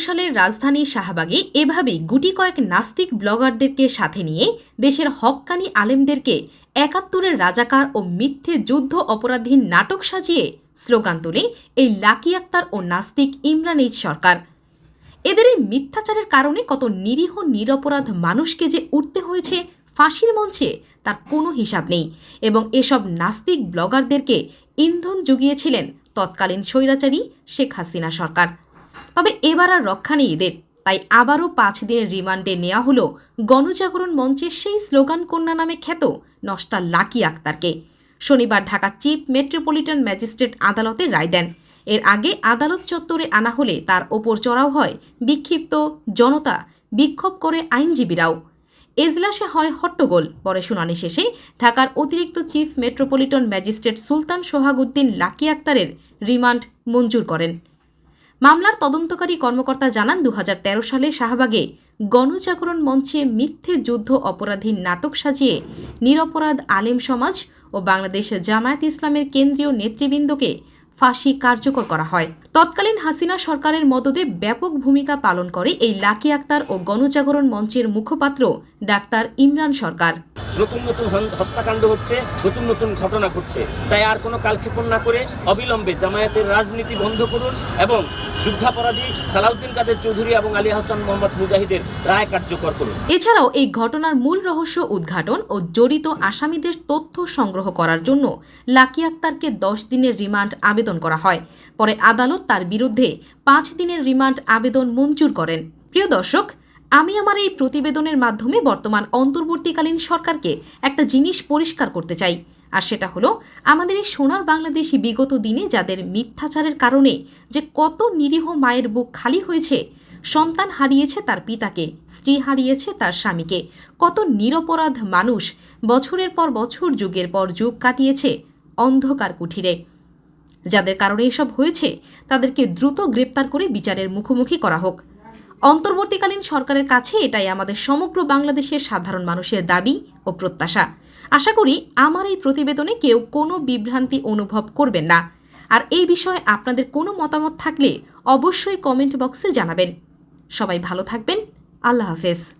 তৎকালীন রাজধানী শাহবাগে এভাবেই গুটি কয়েক নাস্তিক ব্লগারদেরকে সাথে নিয়ে দেশের হক্কানি আলেমদেরকে একাত্তরের রাজাকার ও মিথ্যে যুদ্ধ অপরাধীর নাটক সাজিয়ে স্লোগান তোলে এই লাকি আক্তার ও নাস্তিক ইমরান এইচ সরকার। এদের এই মিথ্যাচারের কারণে কত নিরীহ, নিরপরাধ মানুষকে যে উঠতে হয়েছে ফাঁসির মঞ্চে তার কোনো হিসাব নেই এবং এসব নাস্তিক ব্লগারদেরকে ইন্ধন জুগিয়েছিলেন তৎকালীন স্বৈরাচারী শেখ হাসিনা সরকার। তবে এবার আর রক্ষা নেই এদের। তাই আবারও পাঁচ দিনের রিমান্ডে নেওয়া হলো গণজাগরণ মঞ্চের সেই স্লোগান কন্যা নামে খ্যাত নষ্টা লাকি আক্তারকে। শনিবার ঢাকা চিফ মেট্রোপলিটন ম্যাজিস্ট্রেট আদালতে রায় দেন। এর আগে আদালত চত্বরে আনা হলে তার ওপর চড়াও হয় বিক্ষিপ্ত জনতা, বিক্ষোভ করে আইনজীবীরাও। এজলাসে হয় হট্টগোল। পরে শুনানি শেষে ঢাকার অতিরিক্ত chief metropolitan magistrate Sultan Sohaguddin Lucky আক্তারের রিমান্ড মঞ্জুর করেন। মামলার তদন্তকারী কর্মকর্তা জানান দু হাজার তেরো সালে শাহবাগে গণজাগরণ মঞ্চে মিথ্যে যুদ্ধ অপরাধীর নাটক সাজিয়ে নিরপরাধ আলেম সমাজ ও বাংলাদেশ জামায়াত ইসলামের কেন্দ্রীয় নেতৃবৃন্দকে ফাঁসি কার্যকর করা হয়। তৎকালীন হাসিনা সরকারের মদদে ব্যাপক ভূমিকা পালন করে এই লাকি আক্তার ও গণজাগরণ মঞ্চের মুখপাত্র ডাক্তার ইমরান সরকার। নতুন নতুন হত্যাকাণ্ড হচ্ছে নতুন নতুন ঘটনা ঘটছে। তাই আর কোনো কালক্ষেপণ না করে অবিলম্বে জামায়াতের রাজনীতি বন্ধ করুন এবং যুদ্ধাপরাধী সালাউদ্দিন কাদের চৌধুরী এবং আলী হাসান মোহাম্মদ মুজাহিদের রায় কার্যকর করুন। এছাড়াও এই ঘটনার মূল রহস্য উদ্ঘাটন ও জড়িত আসামিদের তথ্য সংগ্রহ করার জন্য লাকি আক্তারকে দশ দিনের রিমান্ড আবেদন করা হয়। পরে আদালত তার বিরুদ্ধে পাঁচ দিনের রিমান্ড আবেদন মঞ্জুর করেন। প্রিয় দর্শক, আমি আমার এই প্রতিবেদনের মাধ্যমে বর্তমান অন্তর্বর্তীকালীন সরকারকে একটা জিনিস পরিষ্কার করতে চাই, আর সেটা হলো আমাদের এই সোনার বাংলাদেশি বিগত দিনে যাদের মিথ্যাচারের কারণে যে কত নিরীহ মায়ের বুক খালি হয়েছে, সন্তান হারিয়েছে তার পিতাকে, স্ত্রী হারিয়েছে তার স্বামীকে, কত নিরপরাধ মানুষ বছরের পর বছর, যুগের পর যুগ কাটিয়েছে অন্ধকার কুঠিরে। যাদের কারণে এসব হয়েছে, তাদেরকে দ্রুত গ্রেপ্তার করে বিচারের মুখোমুখি করা হোক। অন্তর্বর্তীকালীন সরকারের কাছে এটাই আমাদের সমগ্র বাংলাদেশের সাধারণ মানুষের দাবি ও প্রত্যাশা। আশা করি আমার এই প্রতিবেদনে কেউ কোনো বিভ্রান্তি অনুভব করবেন না। আর এই বিষয়ে আপনাদের কোনো মতামত থাকলে অবশ্যই কমেন্ট বক্সে জানাবেন। সবাই ভালো থাকবেন। আল্লাহ হাফেজ।